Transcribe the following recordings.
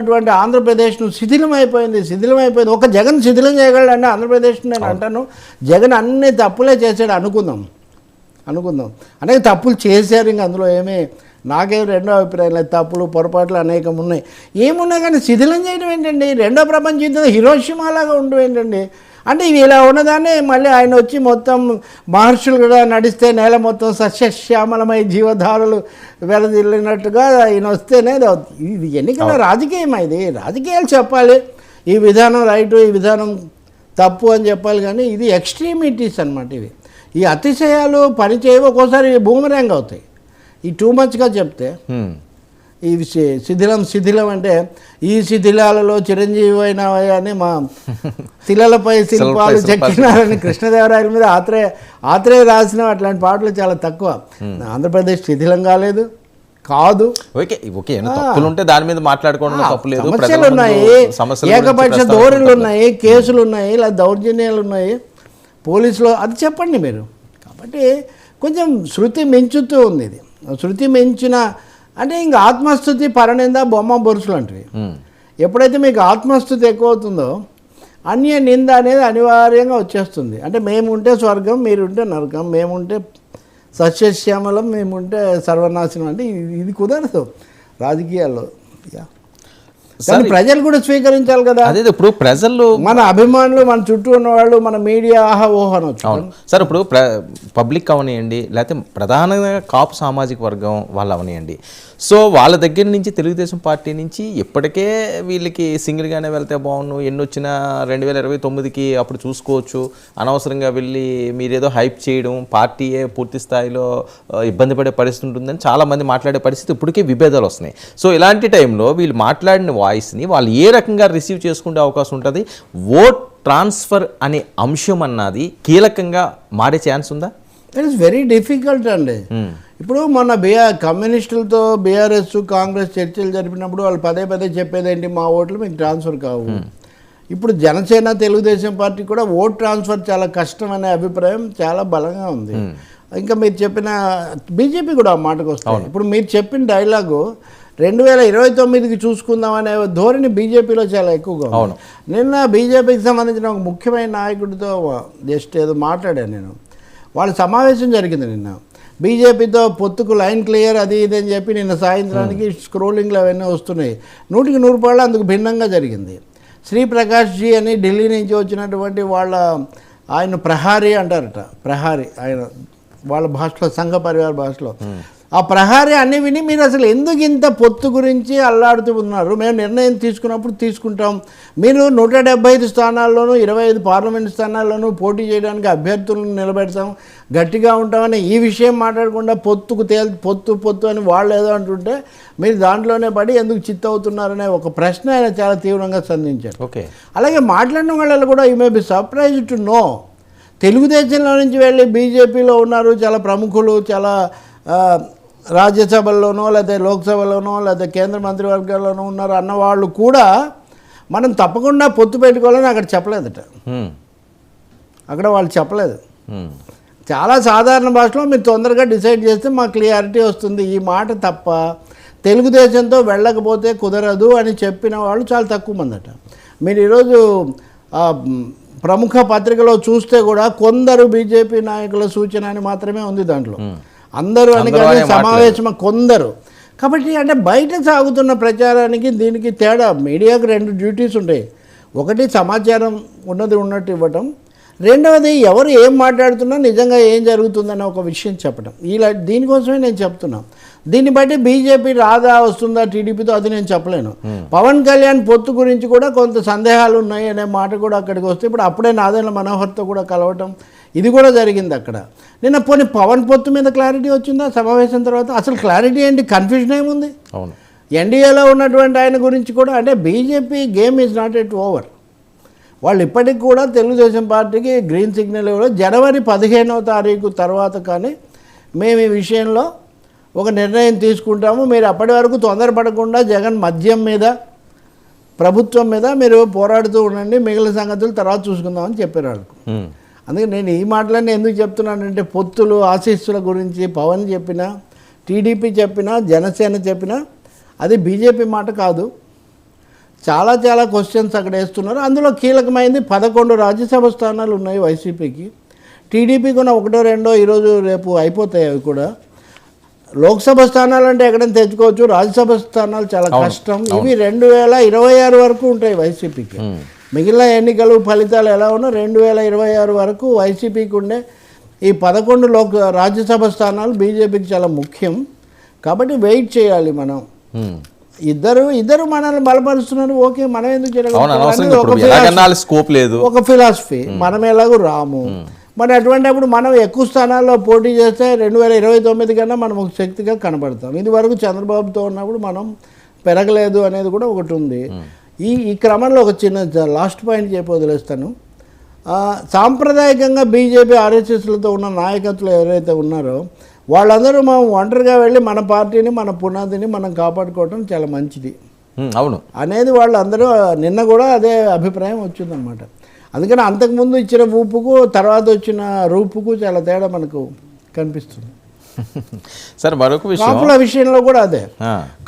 అటువంటి ఆంధ్రప్రదేశ్ను శిథిలం అయిపోయింది శిథిలం అయిపోయింది ఒక జగన్ శిథిలం చేయగలడంటే ఆంధ్రప్రదేశ్ నేను అంటాను. జగన్ అన్ని తప్పులే చేశాడు అనుకుందాం. అనుకుందాం. అనేక తప్పులు చేశారు ఇంక అందులో ఏమీ నాకేం రెండో అభిప్రాయం లేదు. తప్పులు పొరపాట్లు అనేకం ఉన్నాయి. ఏమున్నా కానీ శిథిలం చేయడం ఏంటండి? రెండో ప్రపంచ యుద్ధం హిరోషిమాలాగా ఉండడం ఏంటండి? అంటే ఇవి ఇలా ఉన్నదాన్ని మళ్ళీ ఆయన వచ్చి మొత్తం మహర్షులు కూడా నడిస్తే నేల మొత్తం సస్యశ్యామలమై జీవధారలు వెలదిల్లినట్టుగా ఆయన వస్తేనే ఇది అవుతుంది. ఇది ఎన్నికల రాజకీయం ఇది? రాజకీయాలు చెప్పాలి. ఈ విధానం రైటు ఈ విధానం తప్పు అని చెప్పాలి కానీ ఇది ఎక్స్ట్రీమిటీస్ అన్నమాట ఇవి. ఈ అతిశయాలు పని చేయవు ఒక్కోసారి బూమరాంగ్ అవుతాయి. ఈ టూ మచ్గా చెప్తే. ఈ శిథిలం శిథిలం అంటే ఈ శిథిలాలలో చిరంజీవి అయిన అని మా శిలలపై శిల్పాలు చెక్కినారని కృష్ణదేవరాయల మీద ఆత్రేయ ఆత్రేయ రాసిన అట్లాంటి పాటలు చాలా తక్కువ. ఆంధ్రప్రదేశ్ శిథిలం కాలేదు. కాదు. ఓకే ఓకే తప్పులు ఉంటే దాని మీద మాట్లాడుకోవడం తప్పు లేదు సమస్యలు ఉన్నాయి. ఏకపక్ష ధోరణులు. ఉన్నాయి కేసులు ఉన్నాయి ఇలా దౌర్జన్యాలు ఉన్నాయి. పోలీసులు అది చెప్పండి మీరు. కాబట్టి కొంచెం శృతి మించుతూ ఉంది ఇది. శృతి మించిన అంటే ఇంకా ఆత్మస్థుతి పరనింద బొమ్మ బొరుసులు అంటివి హ్మ్. ఎప్పుడైతే మీకు ఆత్మస్థుతి ఎక్కువ అవుతుందో అన్య నింద అనేది అనివార్యంగా వచ్చేస్తుంది అంటే మేముంటే స్వర్గం మీరుంటే నరకం మేముంటే సస్యశ్యామలం మేముంటే సర్వనాశనం అంటే ఇది ఇది కుదరదు రాజకీయాల్లో. కానీ ప్రజలు కూడా స్వీకరించాలి కదా. అదే ఇప్పుడు ప్రజలు మన అభిమానులు మన చుట్టూ ఉన్న వాళ్ళు మన మీడియా ఆహా ఓహో అవును. సార్ ఇప్పుడు ప్ర పబ్లిక్ అవనియండి లేకపోతే ప్రధానంగా కాపు సామాజిక వర్గం వాళ్ళు అవనియండి. సో వాళ్ళ దగ్గర నుంచి తెలుగుదేశం పార్టీ నుంచి ఇప్పటికే వీళ్ళకి సింగిల్గానే వెళ్తే బాగుండు ఎన్ని వచ్చినా రెండు వేల ఇరవై తొమ్మిదికి అప్పుడు చూసుకోవచ్చు. అనవసరంగా వెళ్ళి మీరేదో హైప్ చేయడం పార్టీయే పూర్తి స్థాయిలో ఇబ్బంది పడే పరిస్థితి ఉంటుందని చాలామంది మాట్లాడే పరిస్థితి ఇప్పటికే విభేదాలు వస్తున్నాయి. సో ఇలాంటి టైంలో వీళ్ళు మాట్లాడిన వాయిస్ని వాళ్ళు ఏ రకంగా రిసీవ్ చేసుకునే అవకాశం ఉంటుంది? ఓట్ ట్రాన్స్ఫర్ అనే అంశం అన్నది కీలకంగా మారే ఛాన్స్ ఉందా? ఇట్ ఇస్ వెరీ డిఫికల్ట్ అండి. ఇప్పుడు మొన్న బీఆర్ కమ్యూనిస్టులతో బీఆర్ఎస్ కాంగ్రెస్ చర్చలు జరిపినప్పుడు వాళ్ళు పదే పదే చెప్పేది ఏంటి మా ఓట్లు మీకు ట్రాన్స్ఫర్ కావు. ఇప్పుడు జనసేన తెలుగుదేశం పార్టీ కూడా ఓట్ ట్రాన్స్ఫర్ చాలా కష్టం అనే అభిప్రాయం చాలా బలంగా ఉంది. ఇంకా మీరు చెప్పిన బీజేపీ కూడా ఆ మాటకు వస్తాయి. ఇప్పుడు మీరు చెప్పిన డైలాగు రెండు వేల ఇరవై తొమ్మిదికి చూసుకుందాం అనే ధోరణి బీజేపీలో చాలా ఎక్కువగా. అవును. నిన్న బీజేపీకి సంబంధించిన ఒక ముఖ్యమైన నాయకుడితో జస్ట్ ఏదో మాట్లాడాను నేను. వాళ్ళ సమావేశం జరిగింది నిన్న. బీజేపీతో పొత్తుకు లైన్ క్లియర్ అది ఇది అని చెప్పి నిన్న సాయంత్రానికి స్క్రోలింగ్లు అవన్నీ వస్తున్నాయి. నూటికి నూరు పాళ్ళు అందుకు భిన్నంగా జరిగింది. శ్రీ ప్రకాష్ జీ అని ఢిల్లీ నుంచి వచ్చినటువంటి వాళ్ళ ఆయన ప్రహారీ అంటారట. ప్రహారీ ఆయన వాళ్ళ భాషలో సంఘ పరివార భాషలో. ఆ ప్రహారీ అన్ని విని మీరు అసలు ఎందుకు ఇంత పొత్తు గురించి అల్లాడుతూ ఉన్నారు? మేము నిర్ణయం తీసుకున్నప్పుడు తీసుకుంటాం. మీరు నూట డెబ్బై ఐదు స్థానాల్లోనూ ఇరవై ఐదు పార్లమెంట్ స్థానాల్లోనూ పోటీ చేయడానికి అభ్యర్థులను నిలబెడతాం. గట్టిగా ఉంటామని ఈ విషయం మాట్లాడకుండా పొత్తుకు తేల్ పొత్తు పొత్తు అని వాళ్ళు ఏదో అంటుంటే మీరు దాంట్లోనే పడి ఎందుకు చిత్త అవుతున్నారనే ఒక ప్రశ్న ఆయన చాలా తీవ్రంగా సంధించారు. ఓకే. అలాగే మాట్లాడిన వాళ్ళలో కూడా you may be surprise to know తెలుగుదేశంలో నుంచి వెళ్ళి బీజేపీలో ఉన్నారు చాలా ప్రముఖులు చాలా రాజ్యసభల్లోనో లేదా లోక్సభలోనో లేదా కేంద్ర మంత్రివర్గాల్లోనో ఉన్నారు అన్నవాళ్ళు కూడా మనం తప్పకుండా పొత్తు పెట్టుకోవాలని అక్కడ చెప్పలేదట. అక్కడ వాళ్ళు చెప్పలేదు. చాలా సాధారణ భాషలో మీరు తొందరగా డిసైడ్ చేస్తే మా క్లియారిటీ వస్తుంది. ఈ మాట తప్ప తెలుగుదేశంతో వెళ్ళకపోతే కుదరదు అని చెప్పిన వాళ్ళు చాలా తక్కువ మందట. మీరు ఈరోజు ప్రముఖ పత్రికలో చూస్తే కూడా కొందరు బీజేపీ నాయకుల సూచన అని మాత్రమే ఉంది దాంట్లో. అందరూ అని కానీ సమావేశం కొందరు. కాబట్టి అంటే బయట సాగుతున్న ప్రచారానికి దీనికి తేడా మీడియాకు రెండు డ్యూటీస్ ఉంటాయి. ఒకటి సమాచారం ఉన్నది ఉన్నట్టు ఇవ్వటం. రెండవది ఎవరు ఏం మాట్లాడుతున్నా నిజంగా ఏం జరుగుతుందన్న ఒక విషయం చెప్పడం ఇలా దీనికోసమే నేను చెప్తున్నా. దీన్ని బట్టి బీజేపీ రాదా వస్తుందా టీడీపీతో అది నేను చెప్పలేను. పవన్ కళ్యాణ్ పొత్తు గురించి కూడా కొంత సందేహాలు ఉన్నాయి అనే మాట కూడా అక్కడికి వస్తే ఇప్పుడు అప్పుడే నాదెండ్ల మనోహర్తో కూడా కలవటం ఇది కూడా జరిగింది అక్కడ. నిన్న పోనీ పవన్ పొత్తు మీద క్లారిటీ వచ్చిందా? సమావేశం తర్వాత అసలు క్లారిటీ ఏంటి? కన్ఫ్యూజన్ ఏముంది? అవును. ఎన్డీఏలో ఉన్నటువంటి ఆయన గురించి కూడా అంటే BJP game is not yet over వాళ్ళు ఇప్పటికి కూడా తెలుగుదేశం పార్టీకి గ్రీన్ సిగ్నల్ ఇవ్వడం జనవరి పదిహేనవ తారీఖు తర్వాత కానీ మేము ఈ విషయంలో ఒక నిర్ణయం తీసుకుంటాము. మీరు అప్పటి వరకు తొందరపడకుండా జగన్ మద్యం మీద ప్రభుత్వం మీద మీరు పోరాడుతూ ఉండండి. మిగిలిన సంగతులు తర్వాత చూసుకుందామని చెప్పారు వాళ్ళకు. అందుకే నేను ఈ మాటలన్నీ ఎందుకు చెప్తున్నానంటే పొత్తులు ఆశీస్సుల గురించి పవన్ చెప్పినా టీడీపీ చెప్పినా జనసేన చెప్పినా అది బీజేపీ మాట కాదు. చాలా చాలా క్వశ్చన్స్ అక్కడ వేస్తున్నారు. అందులో కీలకమైంది పదకొండు రాజ్యసభ స్థానాలు ఉన్నాయి వైసీపీకి. టీడీపీకి ఉన్న ఒకటో రెండో ఈరోజు రేపు అయిపోతాయి అవి కూడా. లోక్సభ స్థానాలు అంటే ఎక్కడైనా తెచ్చుకోవచ్చు. రాజ్యసభ స్థానాలు చాలా కష్టం. ఇవి రెండు వేల ఇరవై ఆరు వరకు ఉంటాయి వైసీపీకి. మిగిలిన ఎన్నికలు ఫలితాలు ఎలా ఉన్నా రెండు వేల ఇరవై ఆరు వరకు వైసీపీకి ఉండే ఈ పదకొండు లోక్ రాజ్యసభ స్థానాలు బీజేపీకి చాలా ముఖ్యం. కాబట్టి వెయిట్ చేయాలి మనం. ఇద్దరు ఇద్దరు మనల్ని బలపరుస్తున్నారు. ఓకే మనం ఎందుకు ఎలాగన్నా స్కోప్ లేదు. ఒక ఫిలాసఫీ మనం ఎలాగో రాము. మరి అటువంటిప్పుడు మనం ఎక్కువ స్థానాల్లో పోటీ చేస్తే రెండు వేల ఇరవై తొమ్మిది కన్నా మనం ఒక శక్తిగా కనబడతాం ఇది వరకు చంద్రబాబుతో ఉన్నప్పుడు మనం పెరగలేదు అనేది కూడా ఒకటి ఉంది. ఈ ఈ క్రమంలో ఒక చిన్న లాస్ట్ పాయింట్ చెప్పి వదిలేస్తాను. సాంప్రదాయకంగా బీజేపీ ఆర్ఎస్ఎస్లతో ఉన్న నాయకత్వం ఎవరైతే ఉన్నారో వాళ్ళందరూ మనం ఒంటరిగా వెళ్ళి మన పార్టీని మన పునాదిని మనం కాపాడుకోవటం చాలా మంచిది. అవును. అనేది వాళ్ళు అందరూ నిన్న కూడా అదే అభిప్రాయం వచ్చిందనమాట అందుకని అంతకుముందు ఇచ్చిన ఊపుకు తర్వాత వచ్చిన రూపుకు చాలా తేడా మనకు కనిపిస్తుంది. సరే మరొక విషయం. కాపుల విషయంలో కూడా అదే.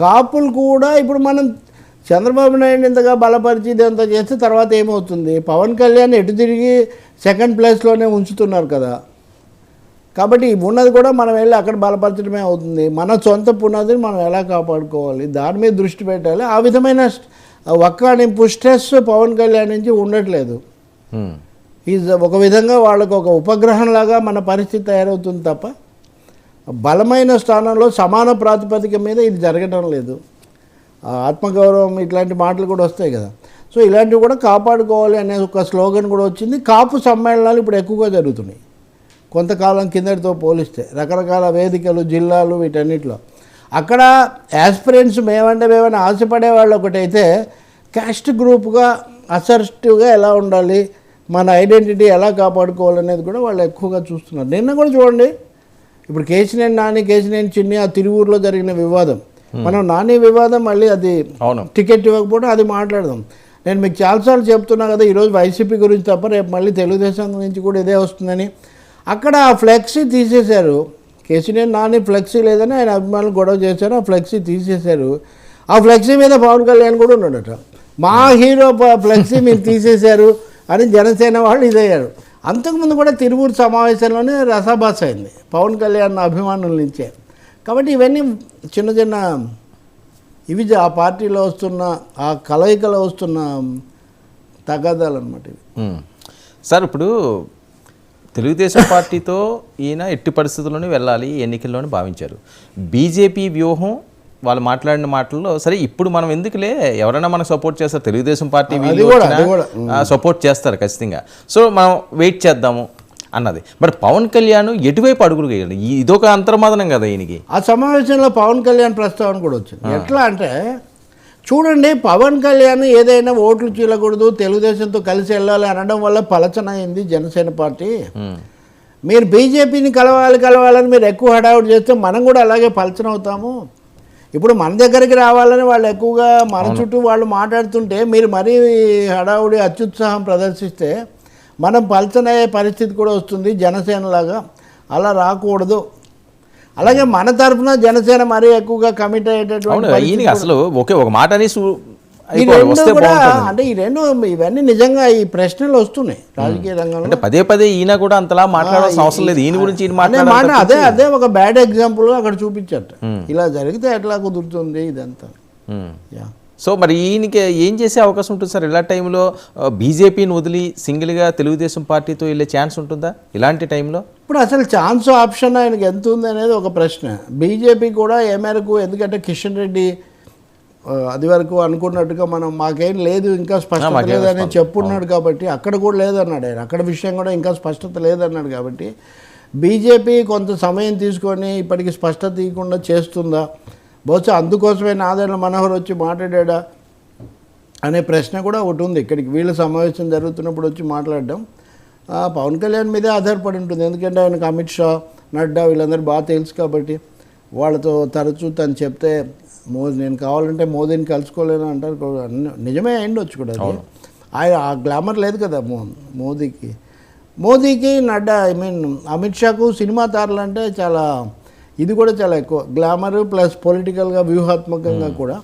కాపులు కూడా ఇప్పుడు మనం చంద్రబాబు నాయుడు ఇంతగా బలపరిచి ఇదంతా చేస్తే తర్వాత ఏమవుతుంది? పవన్ కళ్యాణ్ ఎటు తిరిగి సెకండ్ ప్లేస్లోనే ఉంచుతున్నారు కదా. కాబట్టి ఉన్నది కూడా మనం వెళ్ళి అక్కడ బలపరచడమే అవుతుంది. మన సొంత పునాదిని మనం ఎలా కాపాడుకోవాలి? దాని మీద దృష్టి పెట్టాలి. ఆ విధమైన ఒక్కనింపు స్ట్రెస్ పవన్ కళ్యాణ్ నుంచి ఉండట్లేదు. ఈజ్ ఒక విధంగా వాళ్ళకు ఒక ఉపగ్రహంలాగా మన పరిస్థితి తయారవుతుంది తప్ప బలమైన స్థానంలో సమాన ప్రాతిపదిక మీద ఇది జరగడం లేదు. ఆత్మగౌరవం ఇట్లాంటి మాటలు కూడా వస్తాయి కదా. సో ఇలాంటివి కూడా కాపాడుకోవాలి అనే ఒక స్లోగన్ కూడా వచ్చింది. కాపు సమ్మేళనాలు ఇప్పుడు ఎక్కువగా జరుగుతున్నాయి. కొంతకాలం కిందటితో పోలిస్తే రకరకాల వేదికలు జిల్లాలు వీటన్నిటిలో. అక్కడ యాస్పిరెంట్స్ మేమంటే మేమని ఆశపడే వాళ్ళు ఒకటైతే క్యాస్ట్ గ్రూప్గా అసర్టివ్గా ఎలా ఉండాలి మన ఐడెంటిటీ ఎలా కాపాడుకోవాలనేది కూడా వాళ్ళు ఎక్కువగా చూస్తున్నారు. నిన్న కూడా చూడండి. ఇప్పుడు కేసినేని నాని కేసినేని చిన్ని ఆ తిరువూరులో జరిగిన వివాదం. మనం నాని వివాదం మళ్ళీ అది అవును. టికెట్ ఇవ్వకపోవడం అది మాట్లాడదాం. నేను మీకు చాలాసార్లు చెప్తున్నా కదా ఈరోజు వైసీపీ గురించి తప్ప రేపు మళ్ళీ తెలుగుదేశం గురించి కూడా ఇదే వస్తుందని. అక్కడ ఆ ఫ్లెక్సీ తీసేశారు. కేసీఆర్ నాని ఫ్లెక్సీ లేదని ఆయన అభిమానులు గొడవ చేశారు. ఆ ఫ్లెక్సీ తీసేశారు. ఆ ఫ్లెక్సీ మీద పవన్ కళ్యాణ్ కూడా ఉన్నాడట. మా హీరో ఫ్లెక్సీ మీరు తీసేశారు అని జనసేన వాళ్ళు ఇదయ్యారు. అంతకుముందు కూడా తిరువూరు సమావేశంలోనే రసాభాస అయింది. పవన్ కళ్యాణ్ అభిమానుల నుంచే. కాబట్టి ఇవన్నీ చిన్న చిన్న ఇవి ఆ పార్టీలో వస్తున్న ఆ కలయికలో వస్తున్న తగాదాలు అనమాట ఇవి. సార్ ఇప్పుడు తెలుగుదేశం పార్టీతో ఈయన ఎట్టి పరిస్థితుల్లోనే వెళ్ళాలి ఎన్నికల్లోనే భావించారు. బీజేపీ వ్యూహం వాళ్ళు మాట్లాడిన మాటల్లో సరే ఇప్పుడు మనం ఎందుకులే ఎవరైనా మనకు సపోర్ట్ చేస్తారు తెలుగుదేశం పార్టీ సపోర్ట్ చేస్తారు ఖచ్చితంగా. సో మనం వెయిట్ చేద్దాము. అన్నది. బట్ పవన్ కళ్యాణ్ ఎటువైపు అడుగులు వేయాలి ఇదొక అంతర్మాదనం కదా ఈయనకి. ఆ సమావేశంలో పవన్ కళ్యాణ్ ప్రస్తావన కూడా వచ్చింది. ఎట్లా అంటే చూడండి పవన్ కళ్యాణ్ ఏదైనా ఓట్లు చీలకూడదు తెలుగుదేశంతో కలిసి వెళ్ళాలి అనడం వల్ల పలచనైంది జనసేన పార్టీ. మీరు బీజేపీని కలవాలి కలవాలని మీరు ఎక్కువ హడావుడి చేస్తే మనం కూడా అలాగే పలచన అవుతాము ఇప్పుడు మన దగ్గరికి రావాలని వాళ్ళు ఎక్కువగా మన చుట్టూ వాళ్ళు మాట్లాడుతుంటే మీరు మరీ హడావుడి అత్యుత్సాహం ప్రదర్శిస్తే మనం పలచనయ్యే పరిస్థితి కూడా వస్తుంది జనసేనలాగా. అలా రాకూడదు. అలాగే మన తరఫున జనసేన మరీ ఎక్కువగా కమిట్ అయ్యేటటువంటి అసలు ఓకే ఒక మాట అనేసి ఈ రెండు కూడా అంటే ఈ రెండు ఇవన్నీ నిజంగా ఈ ప్రశ్నలు వస్తున్నాయి రాజకీయ రంగంలో. అంటే పదే పదే ఈయన కూడా అంతలా మాట్లాడాల్సిన అవసరం లేదు. ఈయన గురించి అనే మాట అదే అదే ఒక బ్యాడ్ ఎగ్జాంపుల్ అక్కడ చూపించట ఇలా జరిగితే ఎట్లా కుదురుతుంది ఇదంతా. యా. సో మరి ఈయనకి ఏం చేసే అవకాశం ఉంటుంది సార్? ఇలా టైంలో బీజేపీని వదిలి సింగిల్గా తెలుగుదేశం పార్టీతో వెళ్ళే ఛాన్స్ ఉంటుందా ఇలాంటి టైంలో? ఇప్పుడు అసలు ఛాన్స్ ఆప్షన్ ఆయనకి ఎంత ఉంది అనేది ఒక ప్రశ్న. బీజేపీ కూడా ఏ మేరకు ఎందుకంటే కిషన్ రెడ్డి అది వరకు అనుకున్నట్టుగా మనం మాకేం లేదు ఇంకా స్పష్టత లేదని చెప్పున్నాడు కాబట్టి అక్కడ కూడా లేదన్నాడు ఆయన. అక్కడ విషయం కూడా ఇంకా స్పష్టత లేదన్నాడు కాబట్టి బీజేపీ కొంత సమయం తీసుకొని ఇప్పటికి స్పష్టత ఇవ్వకుండా చేస్తుందా? బహుశా అందుకోసమే నాదేళ్ళ మనోహర్ వచ్చి మాట్లాడా అనే ప్రశ్న కూడా ఒకటి ఉంది. ఇక్కడికి వీళ్ళ సమావేశం జరుగుతున్నప్పుడు వచ్చి మాట్లాడడం. పవన్ కళ్యాణ్ మీదే ఆధారపడి ఉంటుంది. ఎందుకంటే ఆయనకు అమిత్ షా నడ్డా వీళ్ళందరూ బాగా తెలుసు కాబట్టి వాళ్ళతో తరచూ తను చెప్తే మోదీ నేను కావాలంటే మోదీని కలుసుకోలేను అంటారు. నిజమే అయిండొచ్చు కూడా అది. ఆయన ఆ గ్లామర్ లేదు కదా మో మోదీకి. మోదీకి నడ్డా ఐ మీన్ అమిత్ షాకు సినిమా తారలు అంటే చాలా ఇది కూడా చాలా ఎక్కువ. గ్లామర్ ప్లస్ పొలిటికల్గా వ్యూహాత్మకంగా కూడా.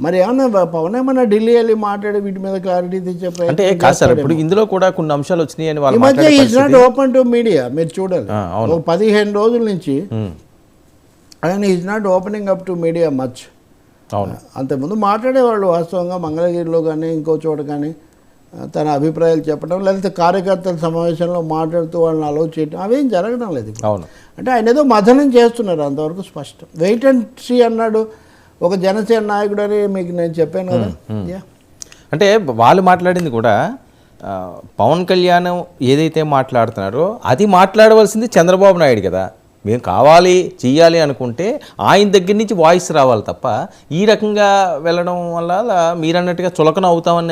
మరి ఏమన్నా పవన్ ఏమన్నా ఢిల్లీ వెళ్ళి మాట్లాడి వీటి మీద క్లారిటీ తెచ్చే అంటే ప్రయత్నం కాదు సార్ ఇప్పుడు ఇందులో కూడా కొన్ని అంశాలు వచ్చినాయి అని వాళ్ళు మధ్య is not open to media మీరు చూడాలి. ఓ పదిహేను రోజుల నుంచి ఉమ్, ఆయన is not opening up to media much అవును. అంతకుముందు మాట్లాడేవాళ్ళు వాస్తవంగా మంగళగిరిలో కానీ ఇంకో చోట కానీ. తన అభిప్రాయాలు చెప్పడం లేకపోతే కార్యకర్తల సమావేశంలో మాట్లాడుతూ వాళ్ళని అలౌ చేయడం అవేం జరగడం లేదు. అవును. అంటే ఆయన ఏదో మథనం చేస్తున్నారు అంతవరకు స్పష్టం. వెయిట్ అండ్ సీ అన్నాడు ఒక జనసేన నాయకుడు అని మీకు నేను చెప్పాను కదా. అంటే వాళ్ళు మాట్లాడింది కూడా పవన్ కళ్యాణ్ ఏదైతే మాట్లాడుతున్నారో అది మాట్లాడవలసింది చంద్రబాబు నాయుడు కదా. మేము కావాలి చెయ్యాలి అనుకుంటే ఆయన దగ్గర నుంచి వాయిస్ రావాలి తప్ప ఈ రకంగా వెళ్ళడం వల్ల మీరు అన్నట్టుగా చులకన అవుతామనే